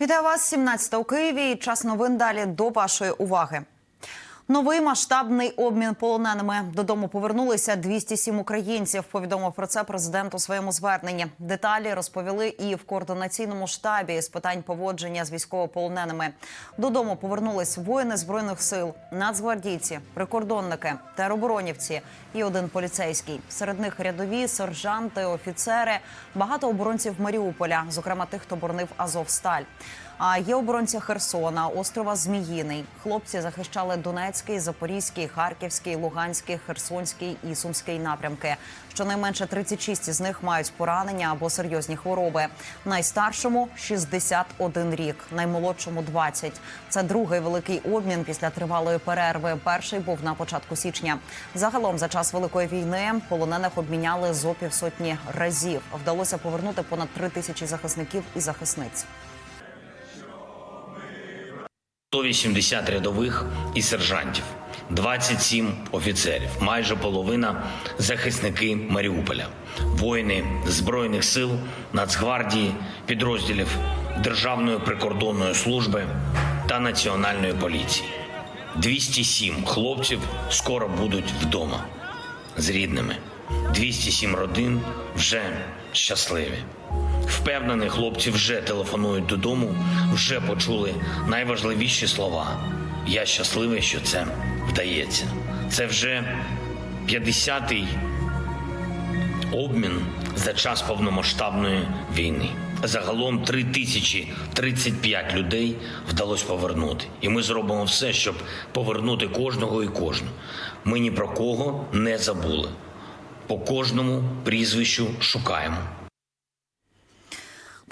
Вітаю вас 17 у Києві. Час новин далі до вашої уваги. Новий масштабний обмін полоненими додому повернулися 207 українців. Повідомив про це президент у своєму зверненні. Деталі розповіли і в координаційному штабі з питань поводження з військовополоненими. Додому повернулись воїни збройних сил, нацгвардійці, прикордонники, тероборонівці і один поліцейський. Серед них рядові, сержанти, офіцери, багато оборонців Маріуполя, зокрема тих, хто боронив Азовсталь. А є оборонці Херсона, острова Зміїний. Хлопці захищали Донецький, Запорізький, Харківський, Луганський, Херсонський і Сумський напрямки. Щонайменше 36 із них мають поранення або серйозні хвороби. Найстаршому 61 рік, наймолодшому 20. Це другий великий обмін після тривалої перерви. Перший був на початку січня. Загалом за час великої війни полонених обміняли зо півсотні разів. Вдалося повернути понад три тисячі захисників і захисниць. 180 рядових і сержантів, 27 офіцерів, майже половина захисники Маріуполя, воїни збройних сил, Нацгвардії, підрозділів Державної прикордонної служби та національної поліції. 207 хлопців скоро будуть вдома з рідними. 207 родин вже щасливі. Впевнений, хлопці вже телефонують додому, вже почули найважливіші слова. Я щасливий, що це вдається. Це вже 50-й обмін за час повномасштабної війни. Загалом 3035 людей вдалося повернути. І ми зробимо все, щоб повернути кожного і кожну. Ми ні про кого не забули. По кожному прізвищу шукаємо.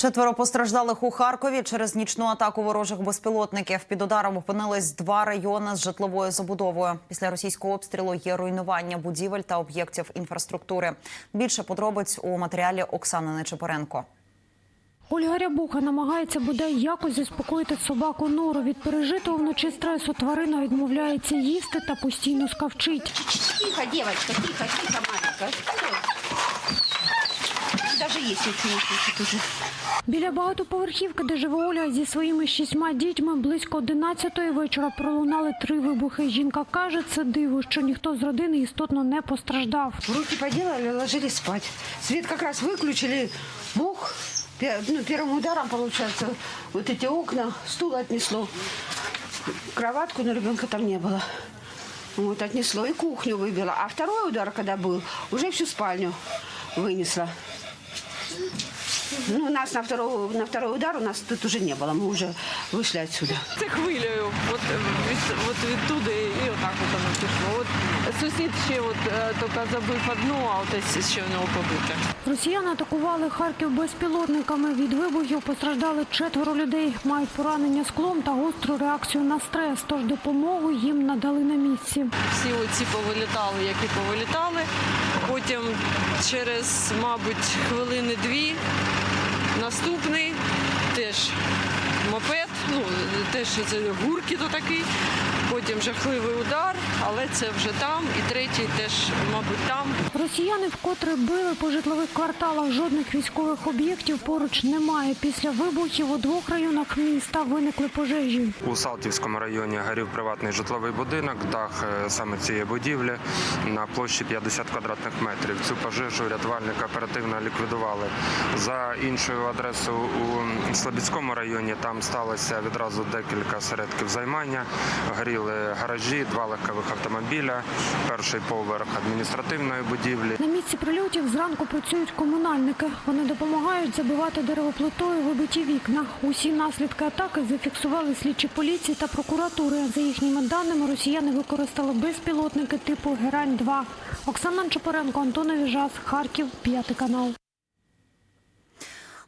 Четверо постраждалих у Харкові через нічну атаку ворожих безпілотників. Під ударом опинились два райони з житловою забудовою. Після російського обстрілу є руйнування будівель та об'єктів інфраструктури. Більше подробиць у матеріалі Оксани Нечипоренко. Ольга Рябуха намагається бодай якось заспокоїти собаку Нору. Від пережитого вночі стресу тварина відмовляється їсти та постійно скавчить. Тихо, девочка, тихо, тихо. Даже есть ничего не слышит уже. Біля багатоповерхівки, де живе Оля зі своїми шістьма дітьми, близько 11-ї вечора пролунали три вибухи. Жінка каже, це диво, що ніхто з родини істотно не постраждав. Руки поделали, ложились спать. Свет как раз выключили. Бух. Пе- Ну, первым ударом, получается, вот эти окна, стул отнесло. Кроватку, но ребенка там не было. Вот, отнесло и кухню выбило. А второй удар, когда был, уже всю спальню вынесло. Ну, у нас на второй, на второй удар у нас тут уже не было. Мы уже вышли отсюда. Це хвилею, от, е, від, от відтуди і отак от воно пішло. От сусід ще от, е, тільки забив одну, а от ось ще в нього побите. Росіяни атакували Харків безпілотниками. Від вибухів постраждали четверо людей. Мають поранення склом та гостру реакцію на стрес. Тож допомогу їм надали на місці. Всі оці повилітали, які повилітали. Потім через, мабуть, хвилини дві наступний теж мопед, ну теж це гуркіт такий. Потім жахливий удар, але це вже там. І третій теж, мабуть, там. Росіяни вкотре били по житлових кварталах. Жодних військових об'єктів поруч немає. Після вибухів у двох районах міста виникли пожежі. У Салтівському районі горів приватний житловий будинок, дах е, саме цієї будівлі на площі 50 квадратних метрів. Цю пожежу рятувальники оперативно ліквідували. За іншою адресою у Слобідському районі там сталося відразу декілька середків займання. Горіли гаражі, два легкових автомобіля, перший поверх адміністративної будівлі. На місці прильотів зранку працюють комунальники. Вони допомагають забивати деревоплитою вибиті вікна. Усі наслідки атаки зафіксували слідчі поліції та прокуратури. За їхніми даними, росіяни використали безпілотники типу Герань-2. Оксана Чопоренко, Антон Віжас, Харків, п'ятий канал.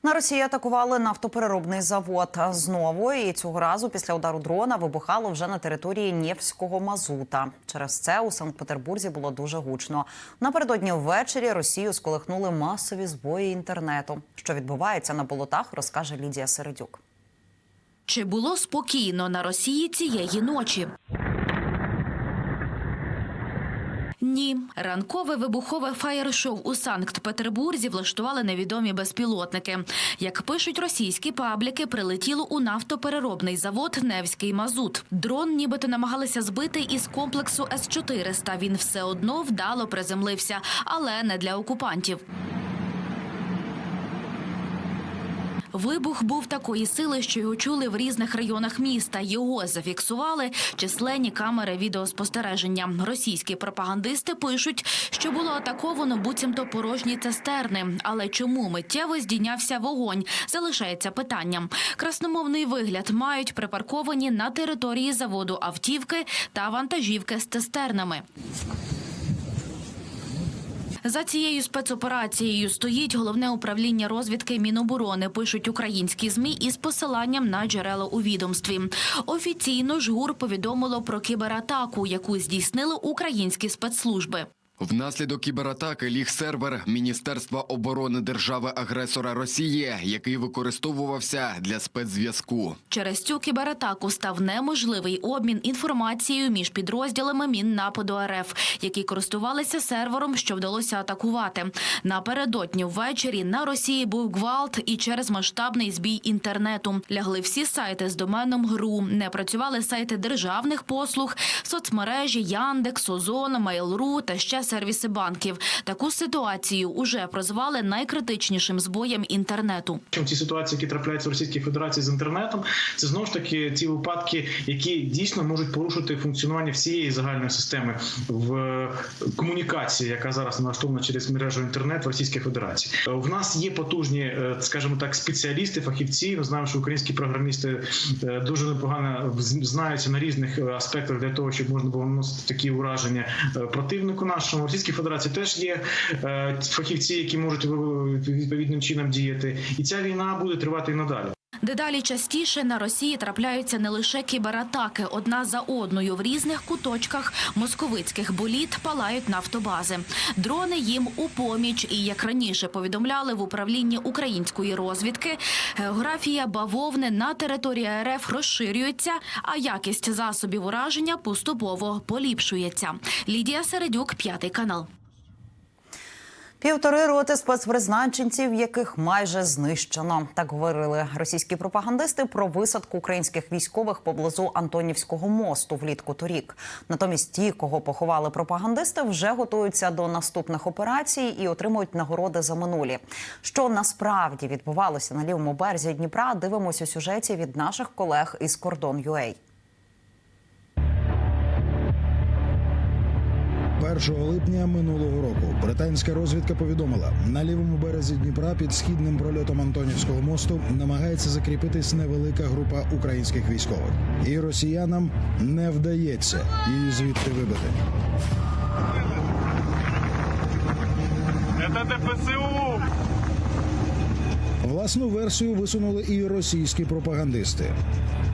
На Росії атакували нафтопереробний завод знову. І цього разу після удару дрона вибухало вже на території Нєвського мазута. Через це у Санкт-Петербурзі було дуже гучно. Напередодні ввечері Росію сколихнули масові збої інтернету. Що відбувається на болотах, розкаже Лідія Середюк. Чи було спокійно на Росії цієї ночі? Ні. ні. Ранкове вибухове фаєр-шоу у Санкт-Петербурзі влаштували невідомі безпілотники. Як пишуть російські пабліки, прилетіло у нафтопереробний завод Невський Мазут. Дрон нібито намагалися збити із комплексу С-400. Він все одно вдало приземлився, але не для окупантів. Вибух був такої сили, що його чули в різних районах міста. Його зафіксували численні камери відеоспостереження. Російські пропагандисти пишуть, що було атаковано буцімто порожні цистерни. Але чому миттєво здійнявся вогонь? Залишається питанням. Красномовний вигляд мають припарковані на території заводу автівки та вантажівки з цистернами. За цією спецоперацією стоїть головне управління розвідки Міноборони. Пишуть українські змі із посиланням на джерела у відомстві. Офіційно ж ГУР повідомило про кібератаку, яку здійснили українські спецслужби. Внаслідок кібератаки ліг сервер Міністерства оборони держави-агресора Росії, який використовувався для спецзв'язку. Через цю кібератаку став неможливий обмін інформацією між підрозділами Міннападу РФ, які користувалися сервером, що вдалося атакувати. Напередодні ввечері на Росії був гвалт і через масштабний збій інтернету лягли всі сайти з доменом ГРУ. Не працювали сайти державних послуг, соцмережі Яндекс, Озон, Mail.ru та ще сервіси банків. Таку ситуацію уже прозвали найкритичнішим збоєм інтернету. Ці ситуації, які трапляються в Російській Федерації з інтернетом, це знову ж таки ті випадки, які дійсно можуть порушити функціонування всієї загальної системи в комунікації, яка зараз налаштована через мережу інтернет в Російській Федерації. В нас є потужні, е, скажімо так, спеціалісти, фахівці. Ми знаємо, що українські програмісти е, дуже непогано знаються на різних е, аспектах для того, щоб можна було наносити такі ураження е, противнику нашому. В Російській Федерації теж є е, фахівці, які можуть ви- відповідним чином діяти, і ця війна буде тривати і надалі. Дедалі частіше на Росії трапляються не лише кібератаки. Одна за одною в різних куточках московицьких боліт палають нафтобази. Дрони їм у поміч. І як раніше повідомляли в управлінні української розвідки, географія бавовни на території РФ розширюється, а якість засобів ураження поступово поліпшується. Лідія Середюк, п'ятий канал. Півтори роти спецпризначенців, яких майже знищено. Так говорили російські пропагандисти про висадку українських військових поблизу Антонівського мосту влітку торік. Натомість ті, кого поховали пропагандисти, вже готуються до наступних операцій і отримують нагороди за минулі. Що насправді відбувалося на лівому березі Дніпра? Дивимося у сюжеті від наших колег із кордон UA. 1 липня минулого року. Британська розвідка повідомила, на лівому березі Дніпра під східним прольотом Антонівського мосту намагається закріпитись невелика група українських військових, і росіянам не вдається її звідти вибити. Власну версію висунули і російські пропагандисти.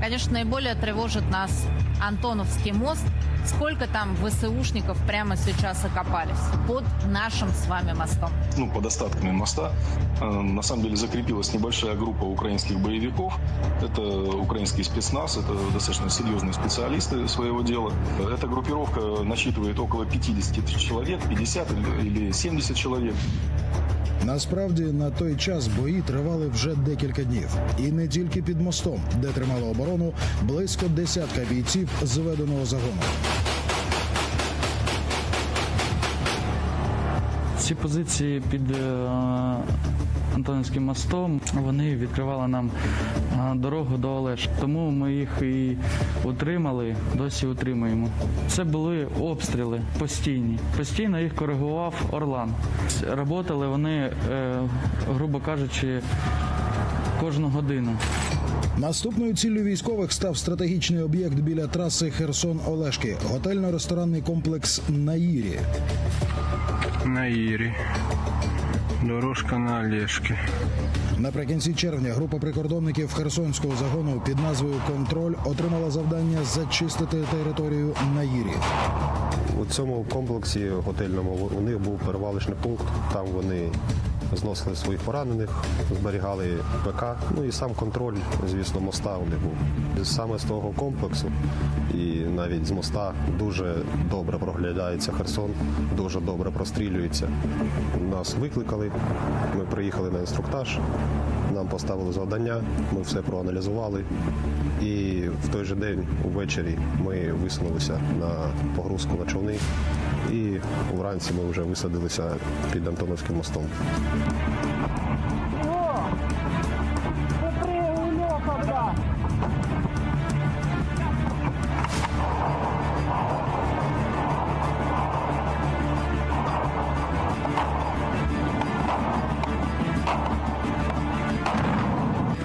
Конечно, наиболее тревожит нас Антоновский мост. Сколько там ВСУшников прямо сейчас окопались под нашим с вами мостом? ну, под остатками моста, э, на самом деле закрепилась небольшая группа украинских боевиков. Это украинский спецназ, это достаточно серьезные специалисты своего дела. Эта группировка насчитывает около 50 тысяч человек, 50 или- или 70 человек. Насправді на той час бої тривали вже декілька днів, і не тільки під мостом, де тримали оборону близько десятка бійців зведеного загону. Ці позиції під е, Антонівським мостом вони відкривали нам дорогу до Олеш. Тому ми їх і утримали, досі утримуємо. Це були обстріли постійні. Постійно їх коригував Орлан. Работали вони, е, грубо кажучи, кожну годину. Наступною ціллю військових став стратегічний об'єкт біля траси Херсон-Олешки, готельно-ресторанний комплекс Наїрі. На Ірі. Дорожка на Олешки. Наприкінці червня група прикордонників Херсонського загону під назвою Контроль отримала завдання зачистити територію Наїрі. У цьому комплексі готельному у них був перевалочний пункт. Там вони зносили своїх поранених, зберігали ПК. Ну і сам контроль, звісно, моста у них був. Саме з того комплексу і навіть з моста дуже добре проглядається Херсон, дуже добре прострілюється. Нас викликали, ми приїхали на інструктаж, нам поставили завдання, ми все проаналізували. І в той же день увечері ми висунулися на погрузку на човни. І вранці ми вже висадилися під Антоновським мостом.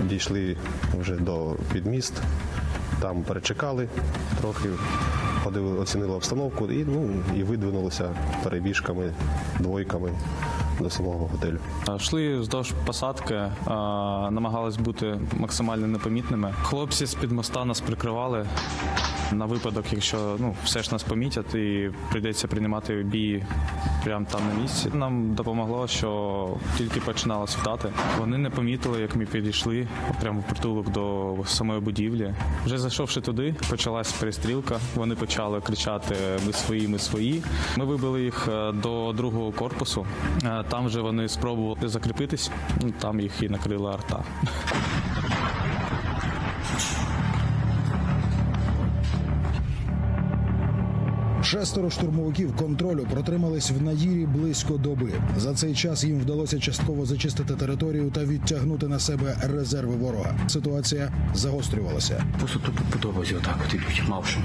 Дійшли вже до підміст, там перечекали трохи, ходили, оцінили обстановку і, ну, і видвинулися перебіжками, двойками до самого готелю. Йшли вздовж посадки, намагались бути максимально непомітними. Хлопці з під моста нас прикривали на випадок, якщо ну все ж нас помітять і прийдеться приймати бій прямо там на місці. Нам допомогло, що тільки починало світати. Вони не помітили, як ми підійшли прямо в притулок до самої будівлі. Вже зайшовши туди, почалась перестрілка. Вони почали кричати Ми свої, ми свої. Ми вибили їх е, до другого корпусу. Е, Там вже вони спробували закріпитись. Там їх і накрила арта. Шестеро штурмовиків контролю протримались в Наїрі близько доби. За цей час їм вдалося частково зачистити територію та відтягнути на себе резерви ворога. Ситуація загострювалася. Просто тут подобається отак, Ти мавши.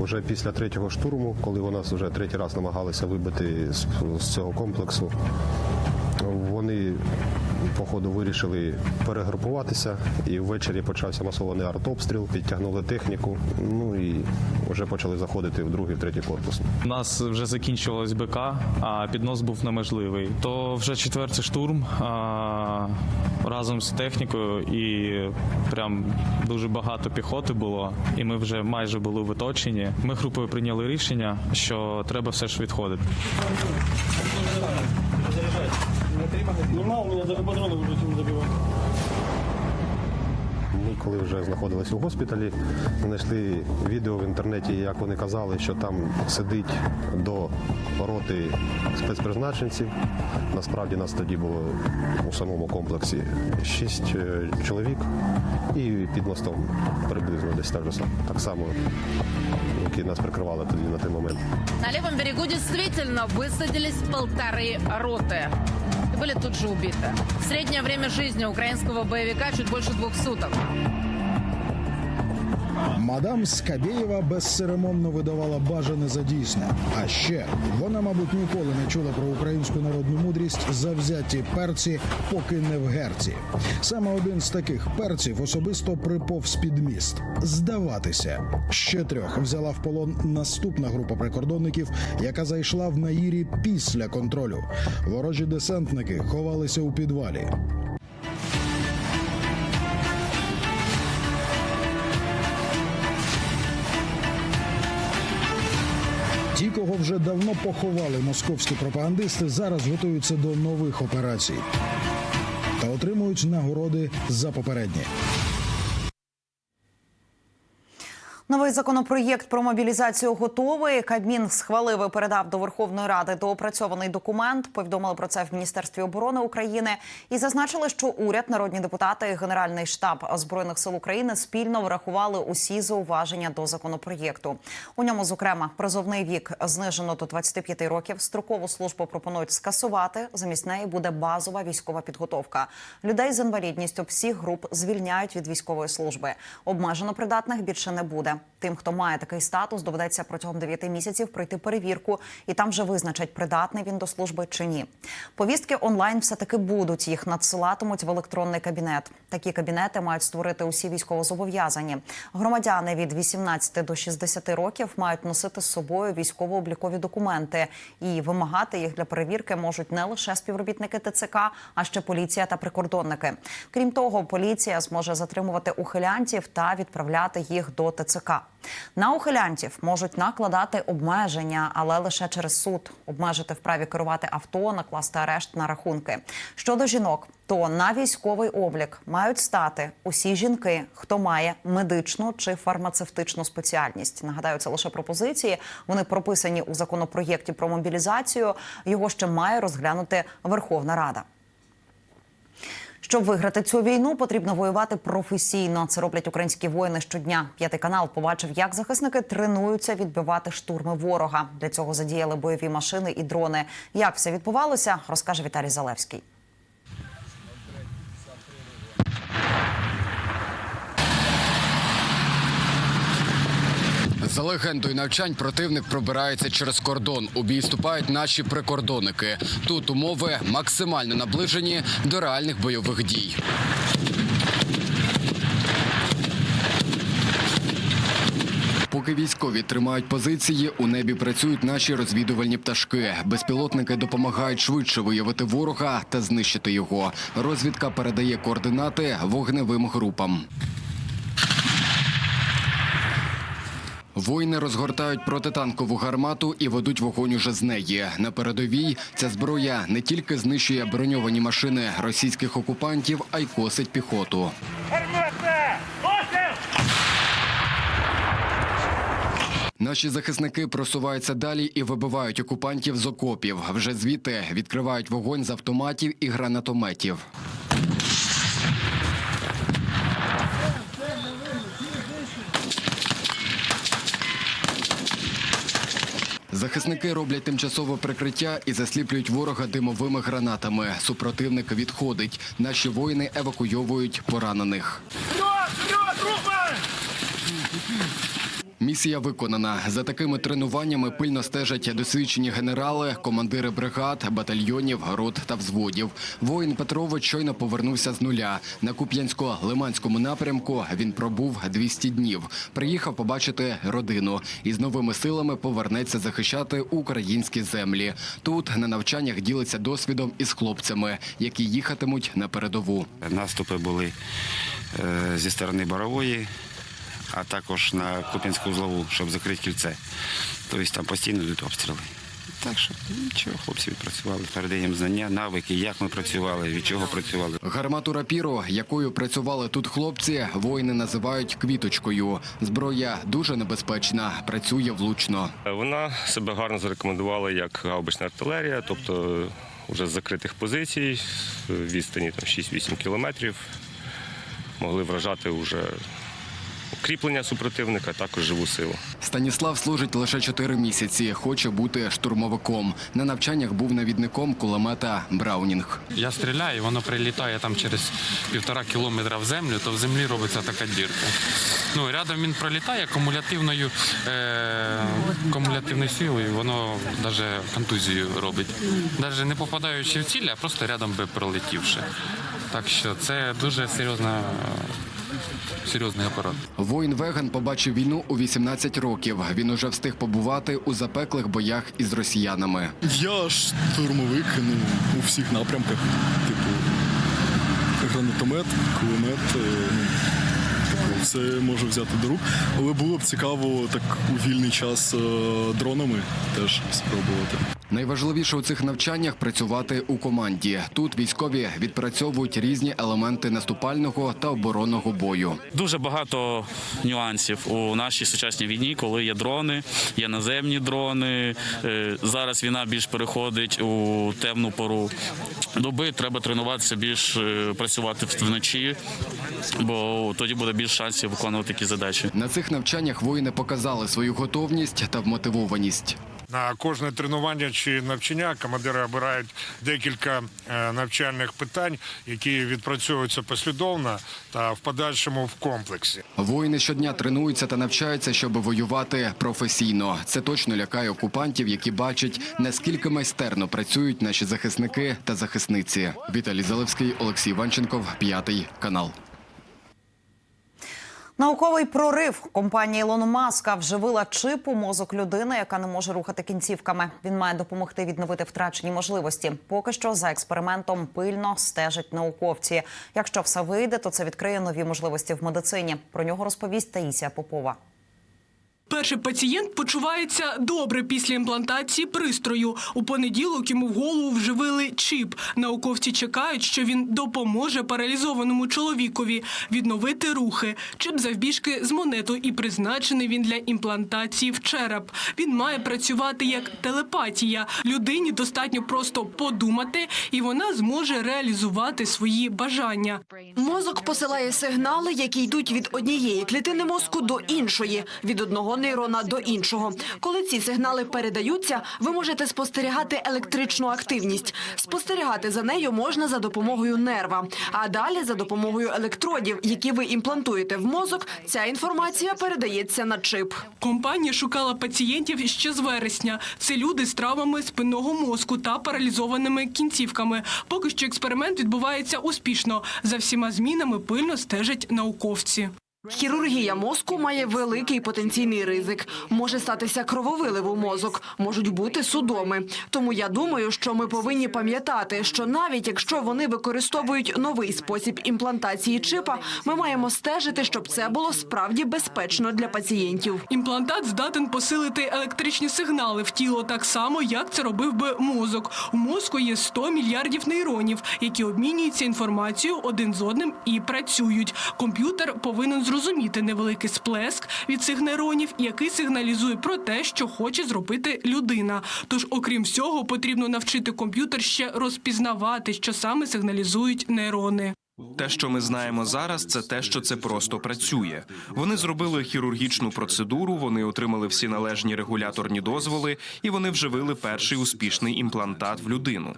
Уже після третього штурму, коли у нас вже третій раз намагалися вибити з, з цього комплексу, вони по ходу вирішили перегрупуватися, і ввечері почався масований артобстріл, підтягнули техніку, ну і вже почали заходити в другий, в третій корпус. У нас вже закінчувалось БК, а піднос був неможливий. То вже четвертий штурм а, разом з технікою, і прям дуже багато піхоти було. І ми вже майже були в оточенні. Ми групою прийняли рішення, що треба все ж відходити Ми коли вже знаходилися у госпіталі, знайшли відео в інтернеті, як вони казали, що там сидить до роти спецпризначенців. Насправді нас тоді було у самому комплексі шість е, чоловік і під мостом приблизно десь так, же сам- так само, які нас прикривали тоді на той момент. На левом берегу действительно высадились полторы роты. И были тут же убиты. Среднее время жизни украинского боевика чуть больше двух суток. Мадам Скабєєва безцеремонно видавала бажане за дійсне. А ще вона, мабуть, ніколи не чула про українську народну мудрість завзяті перці, поки не в герці. Саме один з таких перців особисто приповз під міст. Здаватися. Ще трьох взяла в полон наступна група прикордонників, яка зайшла в наїрі після контролю. Ворожі десантники ховалися у підвалі. Ті, кого вже давно поховали московські пропагандисти, зараз готуються до нових операцій та отримують нагороди за попередні. Новий законопроєкт про мобілізацію готовий. Кабмін схвалив і передав до Верховної Ради доопрацьований документ. Повідомили про це в Міністерстві оборони України і зазначили, що уряд, народні депутати Генеральний штаб збройних сил України спільно врахували усі зауваження до законопроєкту. У ньому, зокрема, призовний вік знижено до 25 років. Строкову службу пропонують скасувати. Замість неї буде базова військова підготовка. Людей з інвалідністю всіх груп звільняють від військової служби. Обмежено придатних більше не буде. Тим, хто має такий статус, доведеться протягом 9 місяців пройти перевірку, і там вже визначать, придатний він до служби чи ні. Повістки онлайн все таки будуть. Їх надсилатимуть в електронний кабінет. Такі кабінети мають створити усі військовозобов'язані. Громадяни від 18 до 60 років мають носити з собою військово-облікові документи і вимагати їх для перевірки можуть не лише співробітники ТЦК, а ще поліція та прикордонники. Крім того, поліція зможе затримувати ухилянтів та відправляти їх до ТЦК. ТЦК. На ухилянтів можуть накладати обмеження, але лише через суд обмежити в праві керувати авто, накласти арешт на рахунки. Щодо жінок, то на військовий облік мають стати усі жінки, хто має медичну чи фармацевтичну спеціальність. Нагадаю, це лише пропозиції. Вони прописані у законопроєкті про мобілізацію. Його ще має розглянути Верховна Рада. Щоб виграти цю війну, потрібно воювати професійно. Це роблять українські воїни щодня. П'ятий канал побачив, як захисники тренуються відбивати штурми ворога. Для цього задіяли бойові машини і дрони. Як все відбувалося, розкаже Віталій Залевський. За легендою навчань противник пробирається через кордон. У бій вступають наші прикордонники. Тут умови максимально наближені до реальних бойових дій. Поки військові тримають позиції, у небі працюють наші розвідувальні пташки. Безпілотники допомагають швидше виявити ворога та знищити його. Розвідка передає координати вогневим групам. Воїни розгортають протитанкову гармату і ведуть вогонь уже з неї. На передовій ця зброя не тільки знищує броньовані машини російських окупантів, а й косить піхоту. Наші захисники просуваються далі і вибивають окупантів з окопів. Вже звідти відкривають вогонь з автоматів і гранатометів. Захисники роблять тимчасове прикриття і засліплюють ворога димовими гранатами. Супротивник відходить. Наші воїни евакуйовують поранених. Місія виконана. За такими тренуваннями пильно стежать досвідчені генерали, командири бригад, батальйонів, рот та взводів. Воїн Петрович щойно повернувся з нуля. На Куп'янсько-Лиманському напрямку він пробув 200 днів. Приїхав побачити родину і з новими силами повернеться захищати українські землі. Тут на навчаннях ділиться досвідом із хлопцями, які їхатимуть на передову. Наступи були е, зі сторони Борової, а також на Куп'янську узлову, щоб закрити кільце. Тобто там постійно йдуть обстріли. Так що нічого, хлопці відпрацювали, передаємо знання, навики, як ми працювали, від чого працювали. Гармату рапіру, якою працювали тут хлопці, воїни називають квіточкою. Зброя дуже небезпечна, працює влучно. Вона себе гарно зарекомендувала як гаубична артилерія, тобто вже з закритих позицій, відстані там 6-8 кілометрів, могли вражати вже укріплення супротивника, також живу силу. Станіслав служить лише 4 місяці. Хоче бути штурмовиком. На навчаннях був навідником кулемета Браунінг. Я стріляю, воно прилітає там через півтора кілометра в землю, то в землі робиться така дірка. Ну, рядом він пролітає кумулятивною, е, кумулятивною силою, воно навіть контузію робить. Навіть не попадаючи в ціль, а просто рядом би пролетівши. Так що це дуже серйозна, серйозний апарат. Воїн Веган побачив війну у 18 років. Він уже встиг побувати у запеклих боях із росіянами. Я штурмовик ну, у всіх напрямках. Типу, гранатомет, кулемет. е, Ну, типу, все можу взяти до рук. Але було б цікаво так у вільний час е, дронами теж спробувати. Найважливіше у цих навчаннях працювати у команді. Тут військові відпрацьовують різні елементи наступального та оборонного бою. Дуже багато нюансів у нашій сучасній війні, коли є дрони, є наземні дрони. Е, Зараз війна більш переходить у темну пору доби. Треба тренуватися більш е, працювати вночі, бо тоді буде більш шансів виконувати такі задачі. На цих навчаннях воїни показали свою готовність та вмотивованість. На кожне тренування чи навчання командири обирають декілька е, навчальних питань, які відпрацьовуються послідовно та в подальшому в комплексі. Воїни щодня тренуються та навчаються, щоб воювати професійно. Це точно лякає окупантів, які бачать, наскільки майстерно працюють наші захисники та захисниці. Віталій Залевський, Олексій Ванченков, п'ятий канал. Науковий прорив компанія Ілона Маска вживила чип у мозок людини, яка не може рухати кінцівками. Він має допомогти відновити втрачені можливості. Поки що за експериментом пильно стежать науковці. Якщо все вийде, то це відкриє нові можливості в медицині. Про нього розповість Таїсія Попова. Перший пацієнт почувається добре після імплантації пристрою. У понеділок йому в голову вживили чіп. Науковці чекають, що він допоможе паралізованому чоловікові відновити рухи. Чип завбіжки з монету і призначений він для імплантації в череп. Він має працювати як телепатія. Людині достатньо просто подумати, і вона зможе реалізувати свої бажання. Мозок посилає сигнали, які йдуть від однієї клітини мозку до іншої, від одного нейрона до іншого. Коли ці сигнали передаються, ви можете спостерігати електричну активність. Спостерігати за нею можна за допомогою нерва, а далі за допомогою електродів, які ви імплантуєте в мозок. Ця інформація передається на чип. Компанія шукала пацієнтів ще з вересня. Це люди з травмами спинного мозку та паралізованими кінцівками. Поки що експеримент відбувається успішно. За всіма змінами пильно стежать науковці. Хірургія мозку має великий потенційний ризик. Може статися крововилив у мозок, можуть бути судоми. Тому я думаю, що ми повинні пам'ятати, що навіть якщо вони використовують новий спосіб імплантації чипа, ми маємо стежити, щоб це було справді безпечно для пацієнтів. Імплантат здатен посилити електричні сигнали в тіло так само, як це робив би мозок. У мозку є 100 мільярдів нейронів, які обмінюються інформацією один з одним і працюють. Комп'ютер повинен зрозуміти невеликий сплеск від цих нейронів, який сигналізує про те, що хоче зробити людина. Тож, окрім всього, потрібно навчити комп'ютер ще розпізнавати, що саме сигналізують нейрони. Те, що ми знаємо зараз, це те, що це просто працює. Вони зробили хірургічну процедуру, вони отримали всі належні регуляторні дозволи, і вони вживили перший успішний імплантат в людину.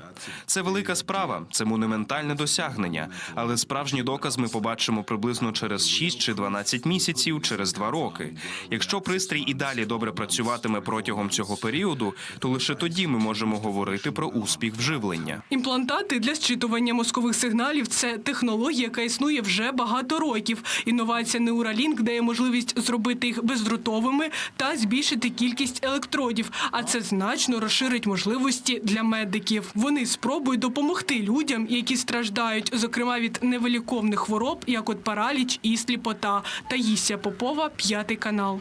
Це велика справа, це монументальне досягнення. Але справжній доказ ми побачимо приблизно через 6 чи 12 місяців, через 2 роки. Якщо пристрій і далі добре працюватиме протягом цього періоду, то лише тоді ми можемо говорити про успіх вживлення. Імплантати для зчитування мозкових сигналів це технологія, яка існує вже багато років. Інновація Neuralink дає можливість зробити їх бездротовими та збільшити кількість електродів. А це значно розширить можливості для медиків. Вони спробують допомогти людям, які страждають, зокрема від невиліковних хвороб, як от параліч і сліпота. Таїсія Попова, п'ятий канал.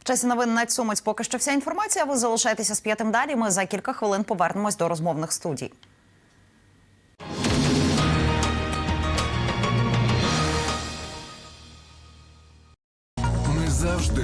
В часі новин на цьому поки що вся інформація. Ви залишайтеся з п'ятим далі. Ми за кілька хвилин повернемось до розмовних студій.